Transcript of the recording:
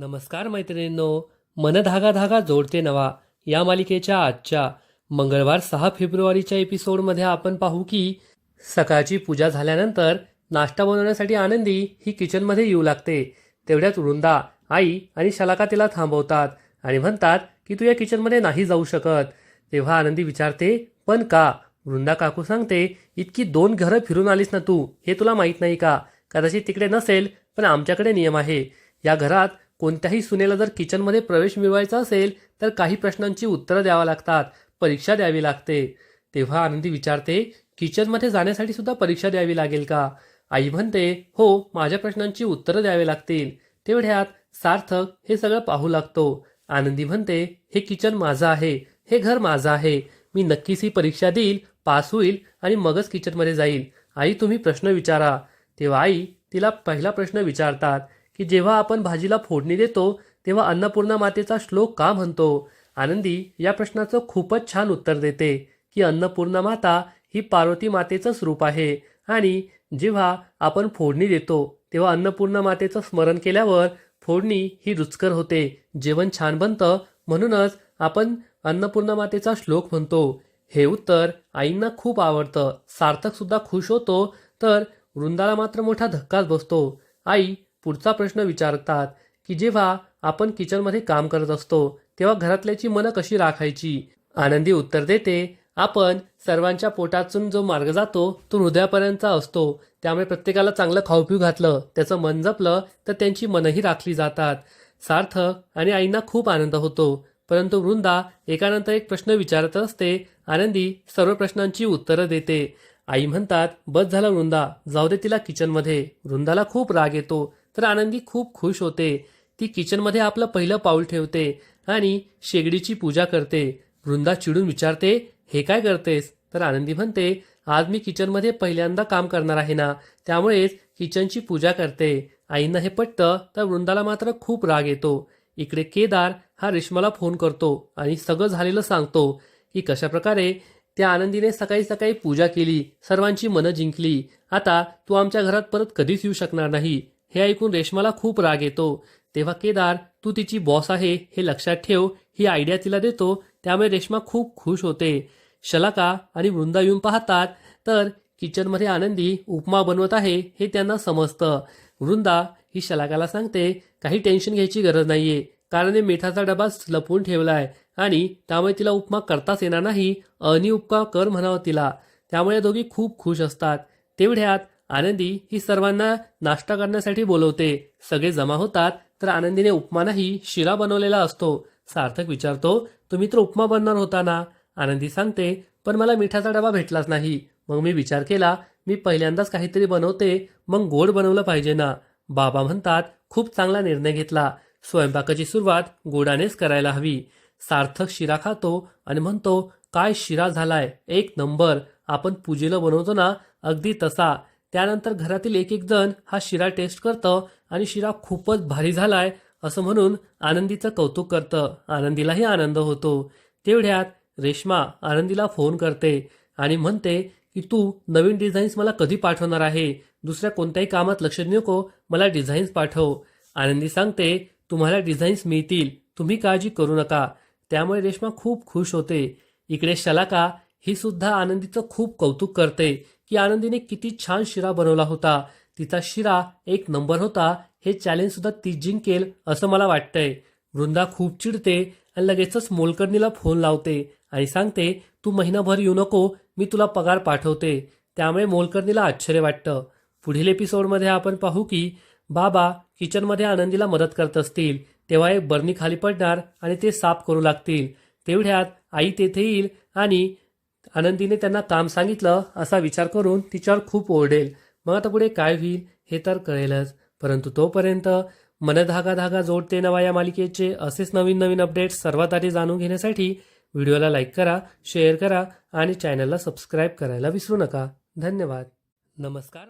नमस्कार मैत्रिणींनो मन धागा धागा जोडते नवा. या मालिकेच्या आजच्या मंगळवार सहा फेब्रुवारीच्या एपिसोडमध्ये आपण पाहू की सकाळची पूजा झाल्यानंतर नाश्ता बनवण्यासाठी आनंदी ही किचनमध्ये येऊ लागते. तेवढ्यात वृंदा आई आणि शलाका तिला थांबवतात आणि म्हणतात की तू या किचनमध्ये नाही जाऊ शकत. तेव्हा आनंदी विचारते पण का? वृंदा काकू सांगते इतकी दोन घरं फिरून आलीस ना तू हे तुला माहीत नाही का? कदाचित तिकडे नसेल पण आमच्याकडे नियम आहे. या घरात कोणत्याही सुनेला जर किचनमध्ये प्रवेश मिळवायचा असेल तर काही प्रश्नांची उत्तरं द्यावा लागतात. परीक्षा द्यावी लागते. तेव्हा आनंदी विचारते किचनमध्ये जाण्यासाठी सुद्धा परीक्षा द्यावी लागेल का? आई म्हणते हो माझ्या प्रश्नांची उत्तरं द्यावी लागतील. तेवढ्यात सार्थक हे सगळं पाहू लागतो. आनंदी म्हणते हे किचन माझं आहे. हे घर माझं आहे. मी नक्कीच ही परीक्षा देईल पास होईल आणि मगच किचनमध्ये जाईल. आई तुम्ही प्रश्न विचारा. तेव्हा आई तिला पहिला प्रश्न विचारतात की जेव्हा आपण भाजीला फोडणी देतो तेव्हा अन्नपूर्णा मातेचा श्लोक का म्हणतो? आनंदी या प्रश्नाचं खूपच छान उत्तर देते की अन्नपूर्णा माता ही पार्वती मातेचंच रूप आहे आणि जेव्हा आपण फोडणी देतो तेव्हा अन्नपूर्णा मातेचं स्मरण केल्यावर फोडणी ही रुचकर होते जेवण छान बनतं म्हणूनच आपण अन्नपूर्णा मातेचा श्लोक म्हणतो. हे उत्तर आईंना खूप आवडतं. सार्थक सुद्धा खुश होतो तर वृंदाला मात्र मोठा धक्काच बसतो. आई पुढचा प्रश्न विचारतात की जेव्हा आपण किचनमध्ये काम करत असतो तेव्हा घरातल्याची मनं कशी राखायची? आनंदी उत्तर देते आपण सर्वांच्या पोटातून जो मार्ग जातो तो हृदयापर्यंतचा असतो. त्यामुळे प्रत्येकाला चांगलं खाऊ पिऊ घातलं त्याचं मन जपलं तर त्यांची मनही राखली जातात. सार्थक आणि आईंना खूप आनंद होतो. परंतु वृंदा एकानंतर एक प्रश्न विचारत असते. आनंदी सर्व प्रश्नांची उत्तरं देते. आई म्हणतात बस झालं वृंदा जाऊ दे तिला किचनमध्ये. वृंदाला खूप राग येतो. तर आनंदी खूप खुश होते. ती किचनमध्ये आपलं पहिलं पाऊल ठेवते आणि शेगडीची पूजा करते. वृंदा चिडून विचारते हे काय करतेस? तर आनंदी म्हणते आज मी किचनमध्ये पहिल्यांदा काम करणार आहे ना त्यामुळेच किचनची पूजा करते. आईंना हे पटतं तर वृंदाला मात्र खूप राग येतो. इकडे केदार हा रेश्माला फोन करतो आणि सगळं झालेलं सांगतो की कशाप्रकारे त्या आनंदीने सकाळी सकाळी पूजा केली सर्वांची मनं जिंकली. आता तू आमच्या घरात परत कधीच येऊ शकणार नाही. हे ऐकून रेश्माला खूप राग येतो. तेव्हा केदार तू तिची बॉस आहे हे लक्षात ठेव ही आयडिया तिला देतो. त्यामुळे रेश्मा खूप खुश होते. शलाका आणि वृंदा येऊन पाहतात तर किचनमध्ये आनंदी उपमा बनवत आहे हे त्यांना समजतं. वृंदा ही शलाकाला सांगते काही टेन्शन घ्यायची गरज नाहीये कारण मी मिठाचा डबा लपवून ठेवलाय आणि त्यामुळे तिला उपमा करताच येणार नाही अनि उपमा कर म्हणावं तिला. त्यामुळे दोघी खूप खुश असतात. तेवढ्यात आनंदी ही सर्वांना नाश्ता करण्यासाठी बोलवते. सगळे जमा होतात तर आनंदीने उपमानाही शिरा बनवलेला असतो. सार्थक विचारतो तुम्ही तर उपमा बनणार होता ना? आनंदी सांगते पण मला मिठाचा डबा भेटलाच नाही. मग मी विचार केला मी पहिल्यांदाच काहीतरी बनवते मग गोड बनवलं पाहिजे ना? बाबा म्हणतात खूप चांगला निर्णय घेतला. स्वयंपाकाची सुरुवात गोडानेच करायला हवी. सार्थक शिरा खातो आणि म्हणतो काय शिरा झालाय? एक नंबर. आपण पूजेला बनवतो ना? अगदी तसा. त्यानंतर घरातील एक एक जण हा शिरा टेस्ट करतं आणि शिरा खूपच भारी झालाय असं म्हणून आनंदीचं कौतुक करतं. आनंदीलाही आनंद होतो. तेवढ्यात रेश्मा आनंदीला फोन करते आणि म्हणते की तू नवीन डिझाईन्स मला कधी पाठवणार आहे? दुसऱ्या कोणत्याही कामात लक्ष नको मला डिझाईन्स पाठव. आनंदी सांगते तुम्हाला डिझाईन्स मिळतील. तुम्ही काळजी करू नका. त्यामुळे रेश्मा खूप खुश होते. इकडे शलाका ही सुद्धा आनंदीचं खूप कौतुक करते की आनंदीने किती छान शिरा बनवला होता. तिचा शिरा एक नंबर होता हे चॅलेंज सुद्धा ती जिंकेल असं मला वाटतंय. वृंदा खूप चिडते आणि लगेचच मोलकर्णीला फोन लावते आणि सांगते तू महिनाभर येऊ नको मी तुला पगार पाठवते. त्यामुळे मोलकर्णीला आश्चर्य वाटतं. पुढील एपिसोडमध्ये आपण पाहू की बाबा किचनमध्ये आनंदीला मदत करत असतील तेव्हा एक बर्नी खाली पडणार आणि ते साफ करू लागतील. तेवढ्यात आई तेथे येईल आणि आनंदीने त्यांना काम सांगितलं असा विचार करून तिच्यावर खूप ओरडेल. मग आता पुढे काय होईल हे तर कळेलच. परंतु तोपर्यंत मन धागा धागा जोडते नवा या मालिकेचे असेच नवीन नवीन अपडेट्स सर्वात आधी जाणून घेण्यासाठी व्हिडिओला लाईक करा शेअर करा आणि चॅनलला सबस्क्राईब करायला विसरू नका. धन्यवाद. नमस्कार.